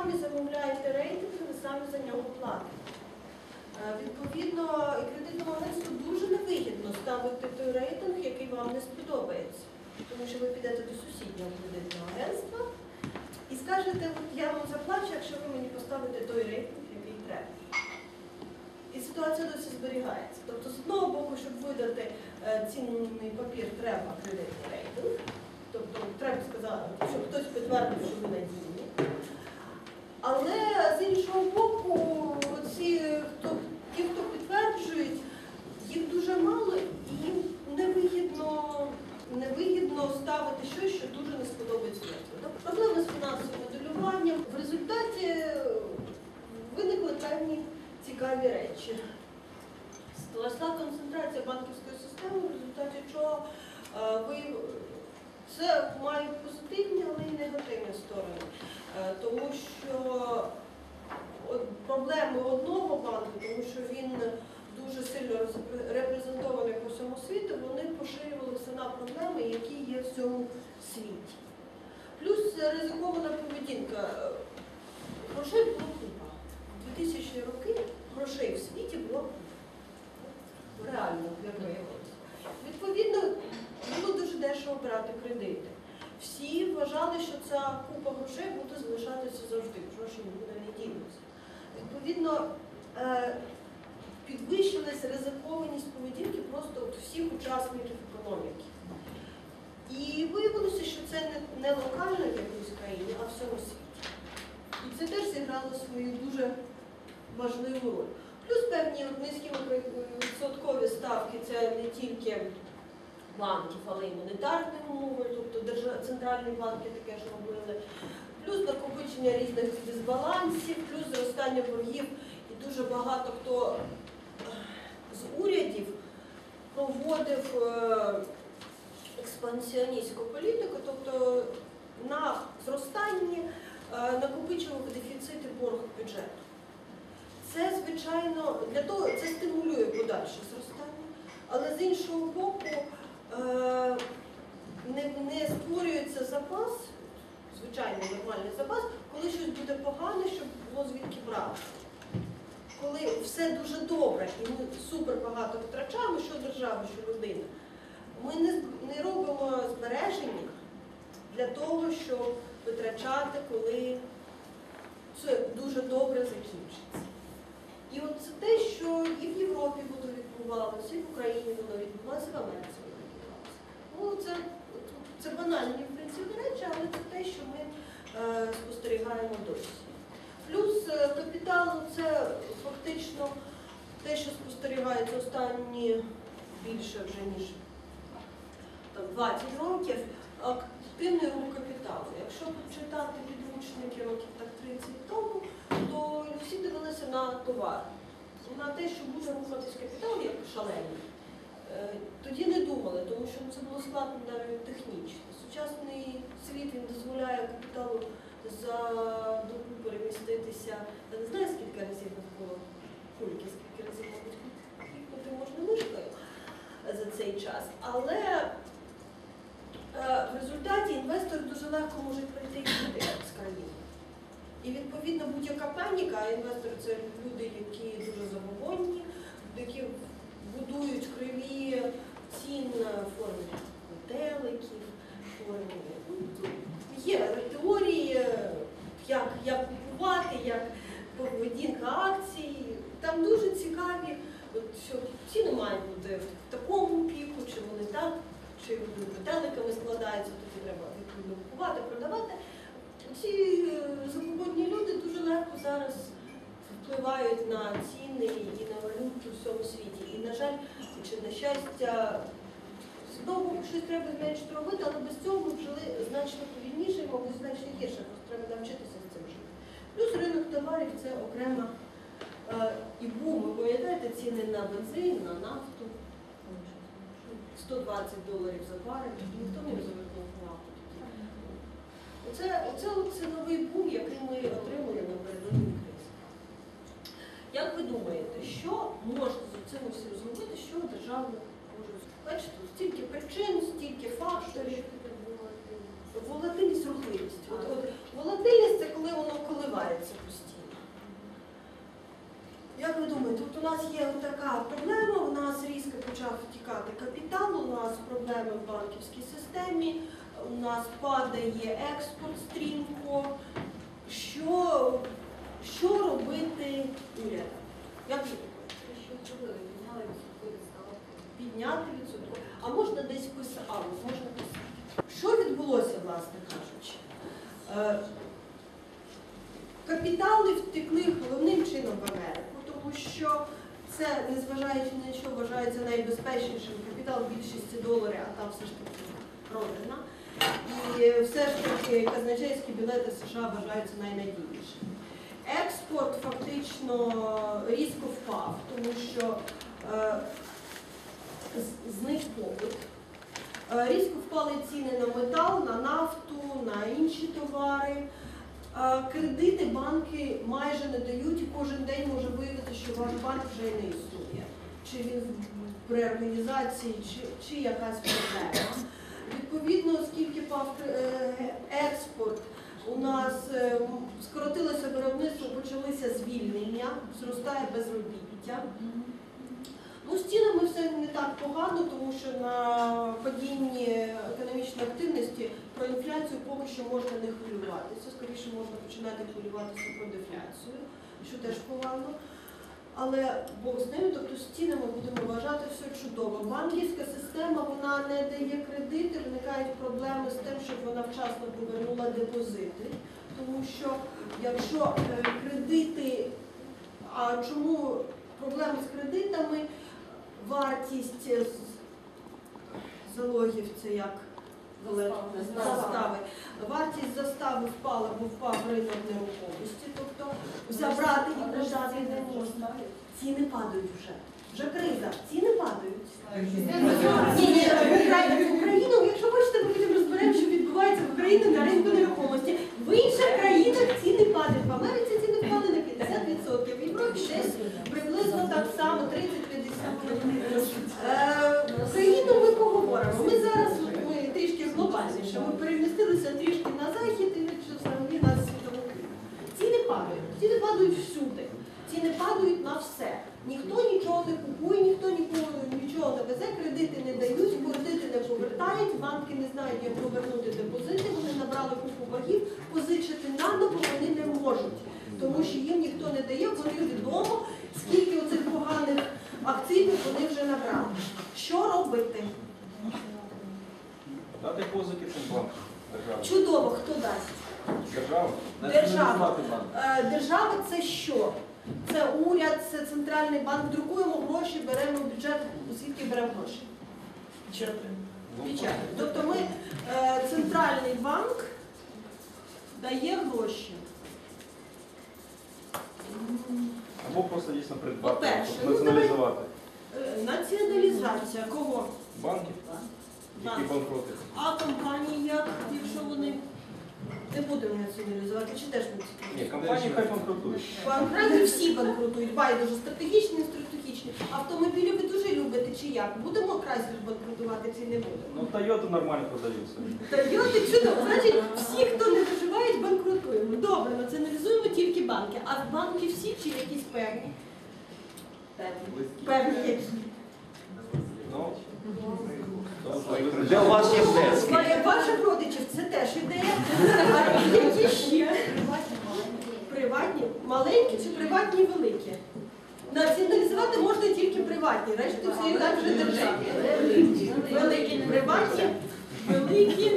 самі замовляєте рейтинг, ви самі за нього платите. Е, Відповідно, і кредитному агентству дуже невигідно ставити той рейтинг, який вам не сподобається. Тому що ви підете до сусіднього кредитного агентства і скажете, «От я вам заплачу, якщо ви мені поставите той рейтинг, який треба. І ситуація досі зберігається. Тобто, з одного боку, щоб видати е, цінний папір, треба кредитний рейтинг. Тобто треба сказати, щоб хтось підтвердив, що ви надійні. Але з іншого боку, ці, хто, ті, хто підтверджують, їх дуже мало і їм невигідно, невигідно ставити щось, що дуже не сподобається. Тобто проблеми з фінансовим моделюванням. В результаті виникли певні цікаві речі. Росла концентрація банківської системи, в результаті чого е, ви це має позитивні, але й негативні сторони. Е, Тому що проблеми одного банку, тому що він дуже сильно репрезентований по всьому світу, вони поширювалися на проблеми, які є в цьому світі. Плюс ризикована поведінка. Е, Грошей було купа. У 2000 роки грошей в світі було купа. реально, як виявилося. Відповідно, було дуже дешево брати кредити. Всі вважали, що ця купа грошей буде залишатися завжди, гроші нікуди не дінуться. Відповідно, е, підвищилась ризикованість поведінки просто от всіх учасників економіки. І виявилося, що це не, не локально в якійсь країні, а в всьому світі. І це теж зіграло свою дуже важливу роль. Плюс певні низькі відсоткові ставки це не тільки банків, але й монетарної умови, тобто центральні банки таке ж робили, плюс накопичення різних дисбалансів, плюс зростання боргів, і дуже багато хто е, з урядів проводив е, експансіоністську політику, тобто на зростанні е, накопичував дефіцити борг бюджету. Це, звичайно, для того це стимулює подальше зростання, але з іншого боку не, не створюється запас, звичайний нормальний запас, коли щось буде погане, щоб було звідки брати. Коли все дуже добре і ми супер багато втрачаємо, що держава, що людина, ми не, не робимо збереження для того, щоб витрачати, коли це дуже добре закінчиться. І от це те, що і в Європі воно відбувалося, і в Україні воно відбувалося, і в Америці воно відбувалося. Ну, це, це банальні в речі, але це те, що ми е, спостерігаємо досі. Плюс е, капітал це фактично те, що спостерігається останні більше вже ніж там, 20 років, активний рух капіталу. Якщо почитати підручники років так 30 тому, то всі дивилися на товар, на те, що буде рухатись капітал як шалений. Е, Тоді не думали, тому що це було складно навіть технічно. Сучасний світ він дозволяє капіталу за добу переміститися. Я не знаю, скільки разів навколо кульки, скільки разів, мабуть, клікнути можна мишкою за цей час. Але е, в результаті інвестори дуже легко можуть прийти і з країни. І відповідно будь-яка паніка, а інвестори це люди, які дуже забобонні, які будують криві цін в формі метеликів, в формі. ну, тут Є теорії, як, як купувати, як поведінка акцій. Там дуже цікаві, от, що ціни мають бути в такому піку, чи вони так, чи метеликами складаються, тоді треба відповідно купувати, продавати. Ці е, люди дуже легко зараз впливають на ціни і на валюту в всьому світі. І, на жаль, чи на щастя, знову щось треба зменшити робити, але без цього ми жили значно повільніше, мабуть, значно гірше, просто треба навчитися з цим жити. Плюс ринок товарів це окрема е, і бум. Ви пам'ятаєте ціни на бензин, на нафту? 120 доларів за барель, ніхто не звернув увагу тоді. Оце, оце оце новий бум, який ми отримали напередодні кризи. Як ви думаєте, що можна з цим всім зробити, що держава можу Бачите, стільки причин, стільки факторів. Волатильність, рухливість. От, от, волатильність це коли воно коливається постійно. Як ви думаєте, от у нас є така проблема, у нас різко почав втікати капітал, у нас проблеми в банківській системі, у нас падає експорт стрімко. Що що робити урядом? Підняти відсоток? А можна десь писати, а, можна писати. Що відбулося, власне кажучи? Е, Капітали втекли головним чином в Америку, тому що це, незважаючи на що, вважається найбезпечнішим капітал більшості доларів, а там все ж таки родина. І все ж таки казначейські білети США вважаються найнадійнішими. Експорт фактично різко впав, тому що е, з- зник попит. Е, Різко впали ціни на метал, на нафту, на інші товари. Е, Кредити банки майже не дають, і кожен день може виявити, що ваш банк вже не існує. Чи він в- при організації, чи, чи якась проблема. Відповідно, оскільки впав е, експорт, у нас скоротилося виробництво, почалися звільнення, зростає безробіття. Ну, з цінами все не так погано, тому що на падінні економічної активності про інфляцію поки що можна не хвилюватися. Скоріше можна починати хвилюватися про дефляцію, що теж погано. Але Бог з ними, тобто з цінами будемо вважати все чудово. Банківська система вона не дає кредити, виникають проблеми з тим, щоб вона вчасно повернула депозити. Тому що якщо е, кредити, а чому проблеми з кредитами? Вартість е, залогів це як? Застави. Вартість застави впала, бо впав ринок нерухомості. Тобто забрати і продати не можна. Ціни падають вже. Вже криза. Ціни падають. Ні, Україну, якщо хочете, ми потім розберемо, що відбувається в Україні на ринку нерухомості. В інших країнах ціни падають. В Америці ціни впали на 50%, в Європі десь приблизно так само 30-50%. Е, Україну ми поговоримо. Ми зараз ми трішки глобальніше. Ми перемістилися трішки на захід і взагалі на світову кризу. Ціни падають. Ціни падають всюди. Ціни падають на все. Ніхто нічого не купує, ніхто нікого нічого не везе, кредити не дають, кредити не повертають, банки не знають, як повернути депозити, вони набрали купу боргів, позичити наново вони не можуть, тому що їм ніхто не дає, бо їм відомо, скільки оцих поганих активів вони вже набрали. Що робити? Дати позики цим банкам. Держава. Чудово, хто дасть? Держава. Держава. Е, Держава це що? Це уряд, це центральний банк. Друкуємо гроші, беремо в бюджет, звідки беремо гроші? Ну, Печать. Тобто ми е, центральний банк дає гроші. Або просто дійсно придбати, По-перше, тобто ну, націоналізувати Е, Націоналізація кого? банків, які банкроти. А компанії як, якщо вони не будемо націоналізувати, чи теж Ні, компанії хай банкротують. Банкрати всі банкрутують, байдуже стратегічні, не стратегічні. Автомобілі ви дуже любите чи як? Будемо Крайслер банкрутувати чи не будемо? Ну, Тойоти нормально продаються. Тойоти чудово. Значить, всі, хто не виживають, банкрутуємо. Добре, націоналізуємо тільки банки. А банки всі чи якісь певні? Певні які? Ну. Де у вас є внески? Ваших родичів це теж ідея. Які ще? Приватні? Маленькі чи приватні великі? Націоналізувати можна тільки приватні, решту це і так вже державні. Великі, приватні, великі,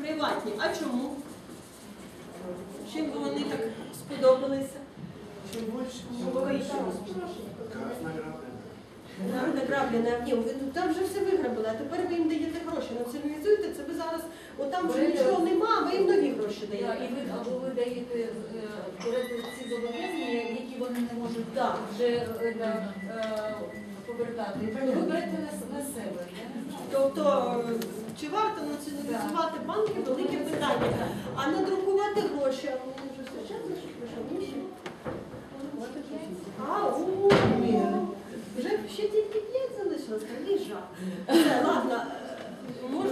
приватні. А чому? Чим би вони так сподобалися? Народне граблене огнем. Ви ну, там вже все виграбили, а тепер ви їм даєте гроші. Націоналізуйте це ви зараз, от там вже нічого нема, ви їм нові гроші даєте. І ви або ви даєте е, берете ці зобов'язання, які вони не можуть вже е, е, повертати. Ви берете на, с- на себе. Тобто, е, чи варто націоналізувати банки, велике питання. А надрукувати гроші, а вони вже Ну,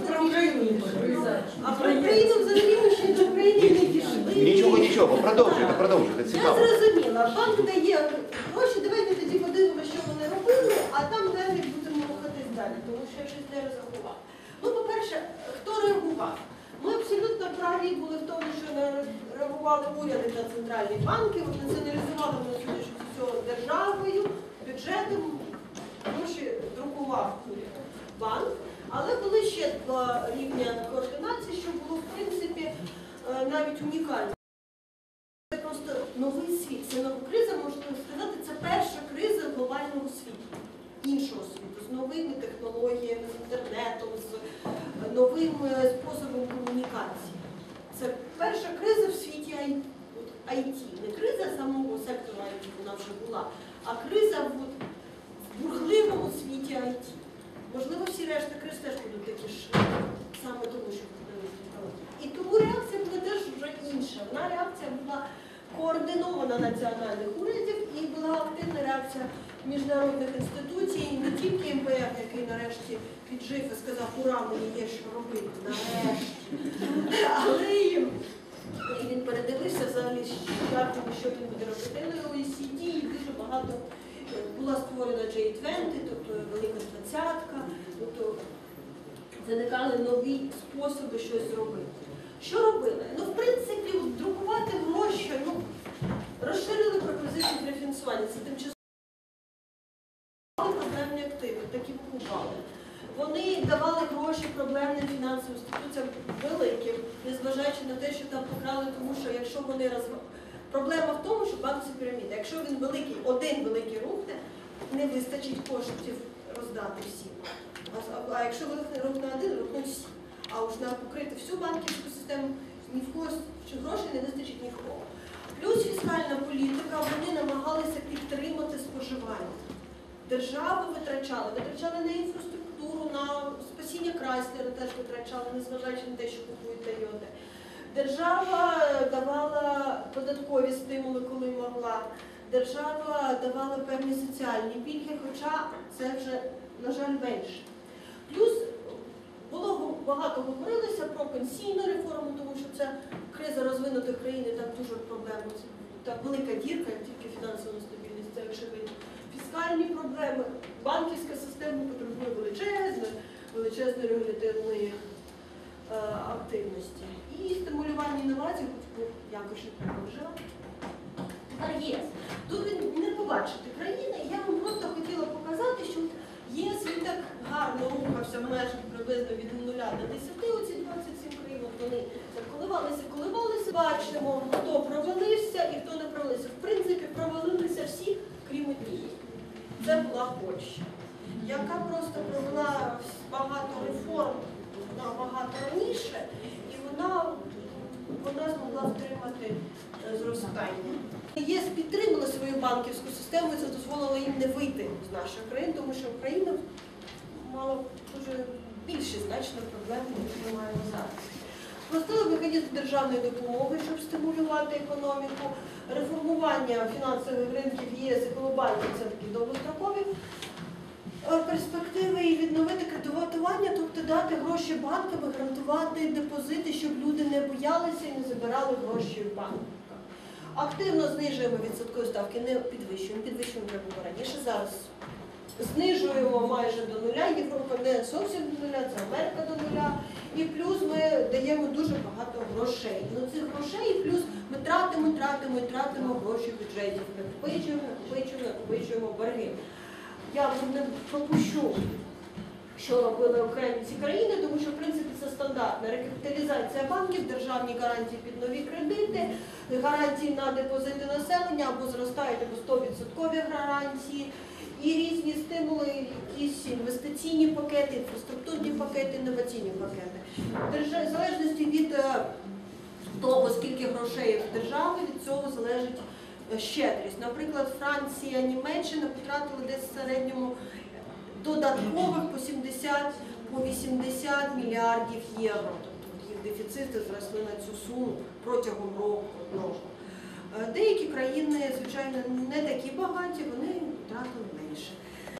а про Україну взагалі ми ще до України не пішли. Нічого, нічого, продовжуйте, продовжуйте. Я зрозуміла, банк дає гроші, давайте тоді подивимося, що вони робили, а там далі будемо рухатись далі, тому що я щось не розрахував. Ну, по-перше, хто реагував? Ми абсолютно праві були в тому, що реагували уряди та центральні банки, вони націоналізували на сьогоднішню державою, бюджетом, гроші друкував банк. Але були ще два рівня координації, що було в принципі е, навіть унікально. Це просто новий світ. Це нова криза, можна сказати, це перша криза глобального світу, іншого світу, з новими технологіями, з інтернетом, з е, новим е, способом комунікації. Це перша криза в світі IT. Не криза самого сектору IT, вона вже була, а криза в бурхливому світі IT. Можливо, всі решта криз теж будуть такі ж, саме тому, що і тому реакція була теж вже інша. Вона реакція була координована національних урядів і була активна реакція міжнародних інституцій, не тільки МВФ, який нарешті піджив і сказав, ура, мені є що робити, нарешті. Але і він передивився взагалі, що він буде робити. Але OECD і дуже багато була створена J20, тобто велика двадцятка, тобто виникали нові способи щось зробити. Що робили? Ну, в принципі, друкувати гроші, ну, розширили пропозицію для фінансування. Це тимчасово проблемні активи, такі покупали. Вони давали гроші проблемним фінансовим інституціям великим, незважаючи на те, що там покрали, тому що якщо вони роз... Проблема в тому, що банк це піраміда. Якщо він великий, один великий рухне, не вистачить коштів роздати всім. А, якщо рухне рухне один, рухнуть всі. А уж на покрити всю банківську систему ні в когось чи грошей не вистачить ні. Плюс фіскальна політика, вони намагалися підтримати споживання. Держава витрачала, витрачали на інфраструктуру, на спасіння Крайслера теж витрачали, незважаючи на те, що купують Тойоти. Держава давала податкові стимули, коли могла. Держава давала певні соціальні пільги, хоча це вже, на жаль, менше. Плюс було багато говорилося про пенсійну реформу, тому що це криза розвинутих країн, і там дуже проблеми. Це та велика дірка, тільки фінансова нестабільність, це очевидно. Фіскальні проблеми, банківська система потребує величезної, величезної регуляторної активності. І стимулювання інновацій, якось вживати. Тепер ЄС. Тут ви не побачите країни. Я вам просто хотіла показати, що ЄС він так гарно рухався в межах приблизно від 0 до 10, оці 27 країн, вони коливалися, коливалися. Бачимо, хто провалився і хто не провалився. В принципі, провалилися всі, крім однієї. Це була Польща, яка просто провела багато реформ набагато раніше, і вона, вона змогла втримати е, зростання. ЄС підтримала свою банківську систему, і це дозволило їм не вийти з наших країн, тому що Україна мала дуже більші значно проблеми, ніж ми маємо зараз. Спростили механізм державної допомоги, щоб стимулювати економіку, реформування фінансових ринків ЄС і глобально це такі довгострокові перспективи і відновити кредитування, тобто дати гроші банкам, гарантувати депозити, щоб люди не боялися і не забирали гроші в банках. Активно знижуємо відсоткові ставки, не підвищуємо, підвищуємо вже було раніше. Зараз знижуємо майже до нуля. Європа не зовсім до нуля, це Америка до нуля. І плюс ми даємо дуже багато грошей. Ну цих грошей, і плюс ми тратимо, тратимо і тратимо гроші в бюджеті. Ми накопичуємо, накопичуємо, накопичуємо борги. Я не пропущу, що робили окремі ці країни, тому що в принципі це стандартна рекапіталізація банків, державні гарантії під нові кредити, гарантії на депозити населення або зростають або 100% гарантії. І різні стимули, якісь інвестиційні пакети, інфраструктурні пакети, інноваційні пакети. В залежності від е, того, скільки грошей в держави, від цього залежить щедрість. Наприклад, Франція, Німеччина потратили десь в середньому додаткових по 70 по 80 мільярдів євро. Тобто їх дефіцити зросли на цю суму протягом року одного. Е, Деякі країни, звичайно, не такі багаті, вони втратили